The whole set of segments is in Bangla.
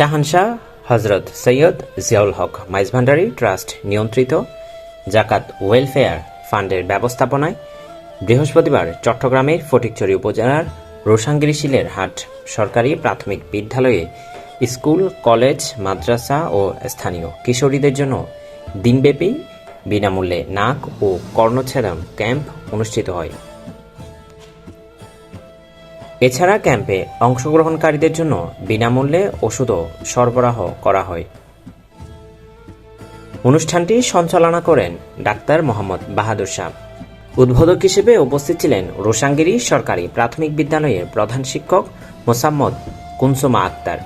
শাহানশাহ হজরত সৈয়দ জিয়াউল হক মাইজভান্ডারি ট্রাস্ট নিয়ন্ত্রিত, জাকাত ওয়েলফেয়ার ফান্ডের ব্যবস্থাপনায়, বৃহস্পতিবার চট্টগ্রামের ফটিকছড়ি উপজেলার রোসাঙ্গিরি শিলের হাট সরকারি প্রাথমিক বিদ্যালয়ে স্কুল, কলেজ, মাদ্রাসা ও স্থানীয় কিশোরীদের জন্য দিনব্যাপী বিনামূল্যে নাক ও কর্ণচ্ছেদন ক্যাম্প অনুষ্ঠিত হয়। এছাড়া ক্যাম্পে অংশগ্রহণকারীদের জন্য বিনামূল্যে ওষুধও সরবরাহ করা হয়। অনুষ্ঠানটি সঞ্চালনা করেন ডাক্তার মোহাম্মদ বাহাদুর শাহ। উদ্বোধক হিসেবে উপস্থিত ছিলেন রোসাঙ্গিরি সরকারি প্রাথমিক বিদ্যালয়ের প্রধান শিক্ষক মোসাম্মদ কুনসুমা আক্তার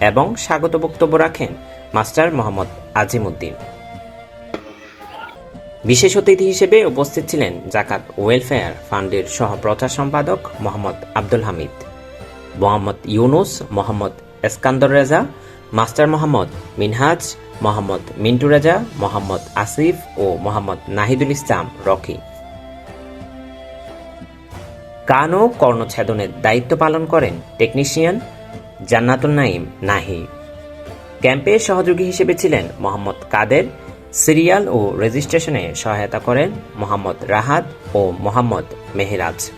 এবং স্বাগত বক্তব্য রাখেন মাস্টার মোহাম্মদ আজিমুদ্দিন। বিশেষ অতিথি হিসেবে উপস্থিত ছিলেন জাকাত ওয়েলফেয়ার ফান্ডের সহ প্রচার সম্পাদক মোহাম্মদ আব্দুল হামিদ, মোহাম্মদ ইউনুস, মোহাম্মদ এসকান্দর রেজা, মাস্টার মোহাম্মদ মিনহাজ, মোহাম্মদ মিন্টু রেজা, মোহাম্মদ আসিফ ও মোহাম্মদ নাহিদুল ইসলাম রকি। কান ও কর্ণছেদনের দায়িত্ব পালন করেন টেকনিশিয়ান জান্নাতুল নাইম নাহি। ক্যাম্পে সহযোগী হিসেবে ছিলেন মোহাম্মদ কাদের সিরিয়াল ও রেজিস্ট্রেশনে সহায়তা করেন মোহাম্মদ রাহাত ও মোহাম্মদ মেহরাজ।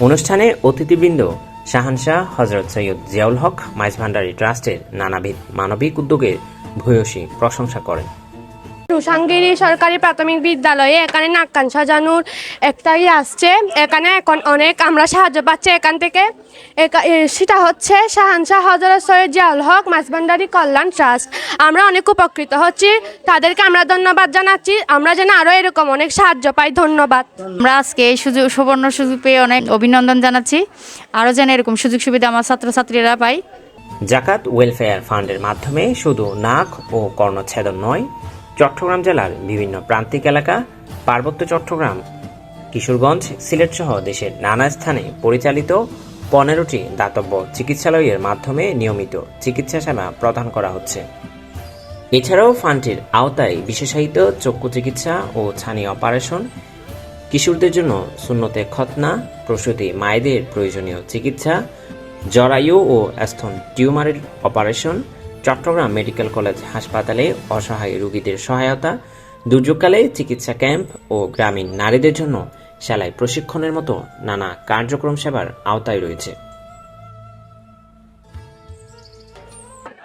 অনুষ্ঠানে অতিথিবৃন্দ শাহানশাহ হজরত সৈয়দ জিয়াউল হক মাইজ মাইজভান্ডারি ট্রাস্টের নানাবিধ মানবিক উদ্যোগের ভূয়সী প্রশংসা করেন। রুসাঙ্গিরি সরকারি প্রাথমিক বিদ্যালয়ে এখানে নাক্কান সাজানোর একটাই আসছে। এখানে এখন অনেক আমরা সাহায্য পাচ্ছি এখান থেকে। সেটা হচ্ছে শাহানশাহ হজরত সৈয়দ জিয়াউল হক মাসবান্ডারি কল্যাণ ট্রাস্ট। আমরা অনেক উপকৃত হচ্ছি। তাদেরকে আমরা ধন্যবাদ জানাচ্ছি। আমরা যেন আরও এরকম অনেক সাহায্য পাই। ধন্যবাদ। আমরা আজকে এই সুযোগ সুবর্ণ সুযোগ পেয়ে অনেক অভিনন্দন জানাচ্ছি। আরও যেন এরকম সুযোগ সুবিধা আমার ছাত্রছাত্রীরা পায়। জাকাত ওয়েলফেয়ার ফান্ডের মাধ্যমে শুধু নাক ও কর্ণচ্ছেদন নয় চট্টগ্রাম জেলার বিভিন্ন প্রান্তিক এলাকা, পার্বত্য চট্টগ্রাম, কিশোরগঞ্জ, সিলেট সহ দেশের নানা স্থানে পরিচালিত পনেরোটি দাতব্য চিকিৎসালয়ের মাধ্যমে নিয়মিত চিকিৎসা সেবা প্রদান করা হচ্ছে। এছাড়াও ফান্ডটির আওতায় বিশেষায়িত চক্ষু চিকিৎসা ও ছানি অপারেশন, কিশোরদের জন্য শূন্যতে খতনা প্রসূতি মায়েদের প্রয়োজনীয় চিকিৎসা, জরায়ু ও স্তন টিউমারের অপারেশন চট্টগ্রাম মেডিকেল কলেজ হাসপাতালে অসহায় রোগীদের সহায়তা, দুর্যোগকালে চিকিৎসা ক্যাম্প ও গ্রামীণ নারীদের জন্য সেলাই প্রশিক্ষণের মতো নানা কার্যক্রম সেবার আওতায় রয়েছে।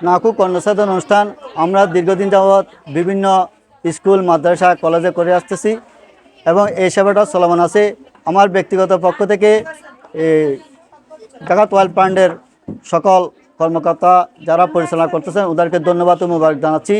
নাকু কর্ণসাধন অনুষ্ঠান আমরা দীর্ঘদিন যাবৎ বিভিন্ন স্কুল, মাদ্রাসা, কলেজে করে আসতেছি এবং এই সেবাটা চলমান আছে। আমার ব্যক্তিগত পক্ষ থেকে ওয়াইল্ড ফান্ডের সকল কর্মকর্তা যারা পরিচালনা করতেছেন ওদেরকে ধন্যবাদ ও মুবারক জানাচ্ছি।